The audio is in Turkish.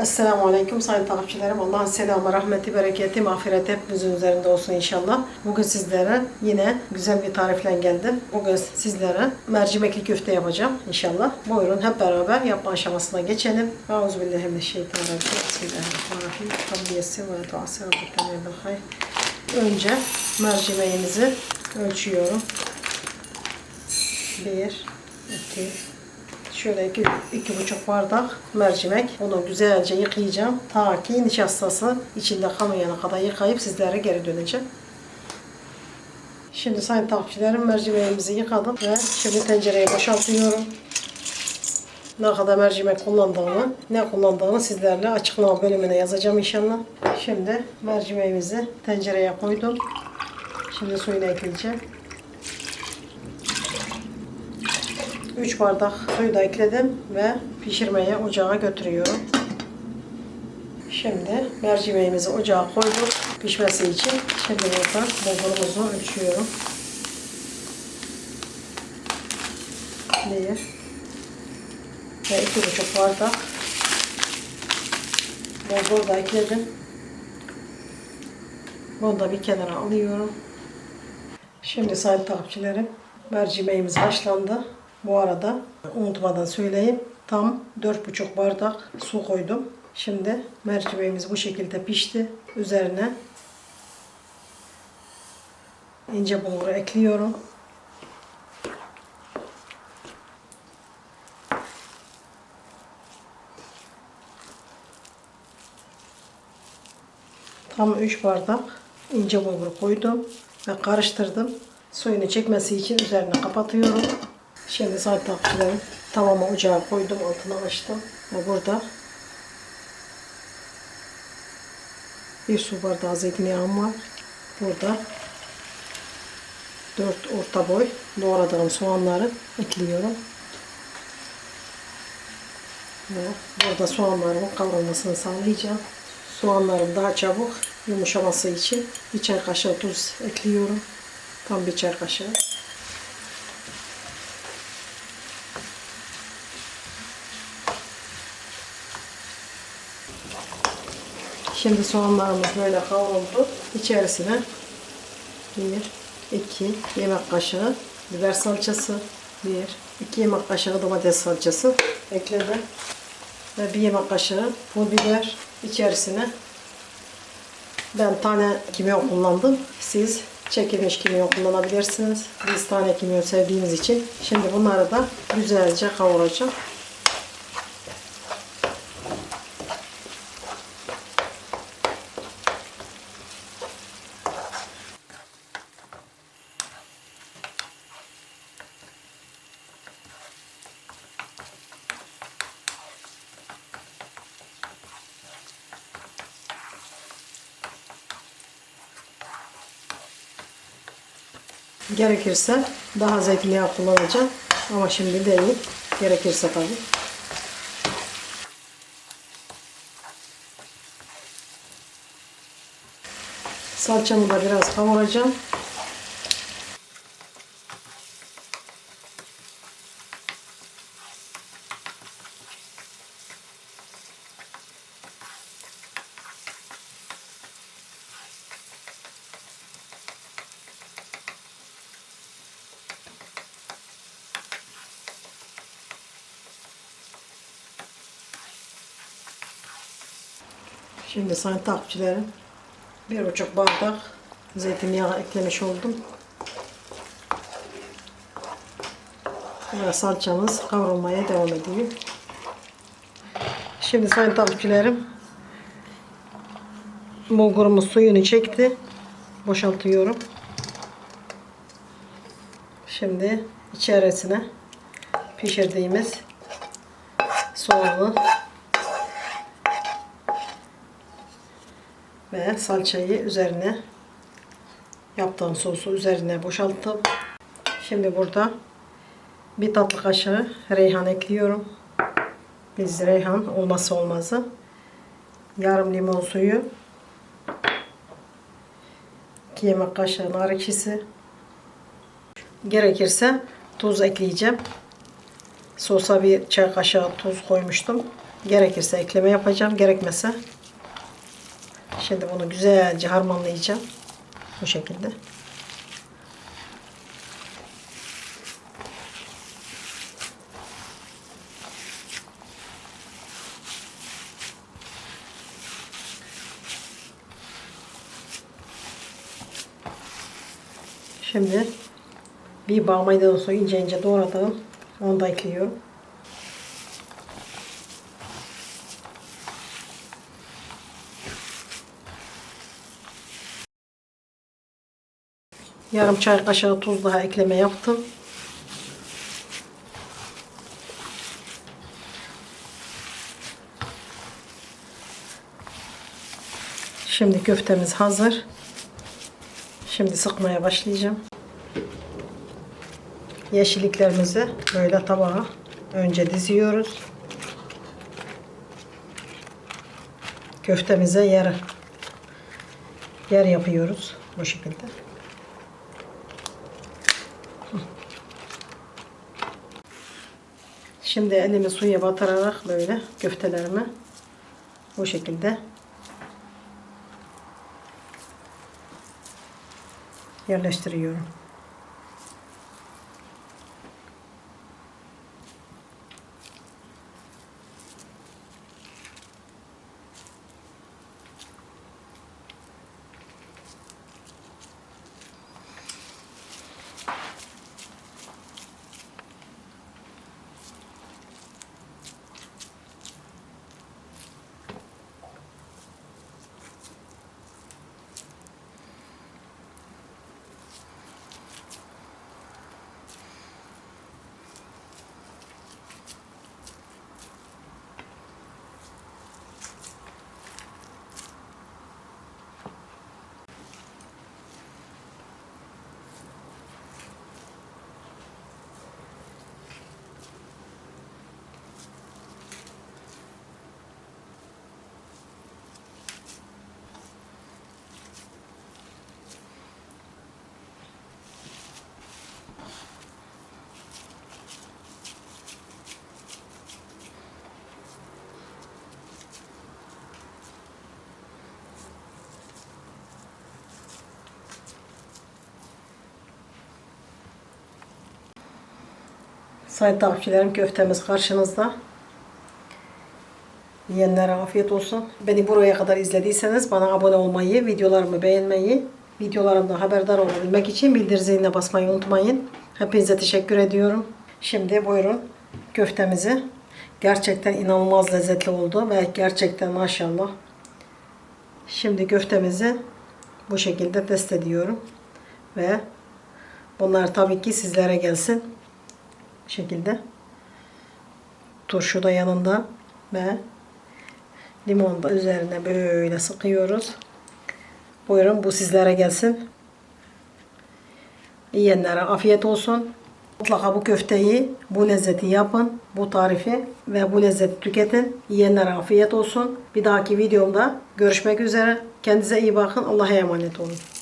Esselamu Aleyküm sayın takipçilerim. Allah'ın selamı, rahmeti, bereketi, mağfireti hepimizin üzerinde olsun inşallah. Bugün sizlere yine güzel bir tarifle geldim. Bugün sizlere mercimekli köfte yapacağım inşallah. Buyurun hep beraber yapma aşamasına geçelim. Euzubillahimineşşeytanirracim. Bismillahirrahmanirrahim. Rabbi ve bil hayr. Önce mercimeğimizi ölçüyorum. Bir, iki, Şöyle iki, iki buçuk bardak mercimek. Onu güzelce yıkayacağım. Ta ki nişastası içinde kalmayana kadar yıkayıp sizlere geri döneceğim. Şimdi sayın takipçilerim mercimeğimizi yıkadım ve şimdi tencereye boşaltıyorum. Ne kadar mercimek kullandığımı, ne kullandığımı sizlerle açıklama bölümüne yazacağım inşallah. Şimdi mercimeğimizi tencereye koydum. Şimdi suyunu ekleyeceğim. 3 bardak suyu da ekledim ve pişirmeye ocağa götürüyorum. Şimdi mercimeğimizi ocağa koyduk pişmesi için. Şimdi burada bulgurumuzu ölçüyorum. Bir ve iki buçuk bardak bulgur da ekledim. Bunu da bir kenara alıyorum. Şimdi sayın takipçilerim mercimeğimiz haşlandı. Bu arada unutmadan söyleyeyim. Tam 4,5 bardak su koydum. Şimdi mercimeğimiz bu şekilde pişti. Üzerine ince bulguru ekliyorum. Tam 3 bardak ince bulgur koydum ve karıştırdım. Suyunu çekmesi için üzerine kapatıyorum. Şimdi saat takipçilerim tavama ocağa koydum altına açtım ve burada bir su bardağı zeytinyağım var. Burada 4 orta boy doğradığım soğanları ekliyorum. Ve burada soğanlarımın kavrulmasını sağlayacağım. Soğanlarım daha çabuk yumuşaması için bir çay kaşığı tuz ekliyorum. Tam bir çay kaşığı. Şimdi soğanlarımız böyle kavruldu. İçerisine 1, 2 yemek kaşığı biber salçası, 1, 2 yemek kaşığı domates salçası ekledim. Ve 1 yemek kaşığı pul biber içerisine ben tane kimyon kullandım. Siz çekilmiş kimyon kullanabilirsiniz. Biz tane kimyon sevdiğimiz için. Şimdi bunları da güzelce kavuracağım. Gerekirse daha zeytinyağı kullanacağım. Ama şimdi değil. Gerekirse tabii. Salçamı da biraz kavuracağım. Şimdi sayın takipçilerim bir buçuk bardak zeytinyağı eklemiş oldum. Ve salçamız kavrulmaya devam ediyor. Şimdi sayın takipçilerim bulgurumuz suyunu çekti. Boşaltıyorum. Şimdi içerisine pişirdiğimiz soğanı ve salçayı üzerine yaptığım sosu üzerine boşalttım. Şimdi burada bir tatlı kaşığı reyhan ekliyorum. Biz reyhan olmazsa olmazı. Yarım limon suyu. 2 yemek kaşığı nar ekşisi. Gerekirse tuz ekleyeceğim. Sosa bir çay kaşığı tuz koymuştum. Gerekirse ekleme yapacağım. Gerekmese şimdi bunu güzelce harmanlayacağım. Bu şekilde. Şimdi bir bağ maydanozu ince ince doğradım. Onu da ekliyorum. Yarım çay kaşığı tuz daha ekleme yaptım. Şimdi köftemiz hazır. Şimdi sıkmaya başlayacağım. Yeşilliklerimizi böyle tabağa önce diziyoruz. Köftemize yarı yer yapıyoruz bu şekilde. Şimdi elimi suya batırarak böyle köftelerimi bu şekilde yerleştiriyorum. Sayın takipçilerim köftemiz karşınızda. Yiyenlere afiyet olsun. Beni buraya kadar izlediyseniz bana abone olmayı, videolarımı beğenmeyi, videolarımda haberdar olabilmek için bildir ziline basmayı unutmayın. Hepinize teşekkür ediyorum. Şimdi buyurun köftemizi. Gerçekten inanılmaz lezzetli oldu ve gerçekten maşallah. Şimdi köftemizi bu şekilde test ediyorum. Ve bunlar tabii ki sizlere gelsin şekilde. Turşu da yanında ve limon da üzerine böyle sıkıyoruz. Buyurun bu sizlere gelsin. Yiyenlere afiyet olsun. Mutlaka bu köfteyi, bu lezzeti yapın. Bu tarifi ve bu lezzeti tüketin. Yiyenlere afiyet olsun. Bir dahaki videomda görüşmek üzere. Kendinize iyi bakın. Allah'a emanet olun.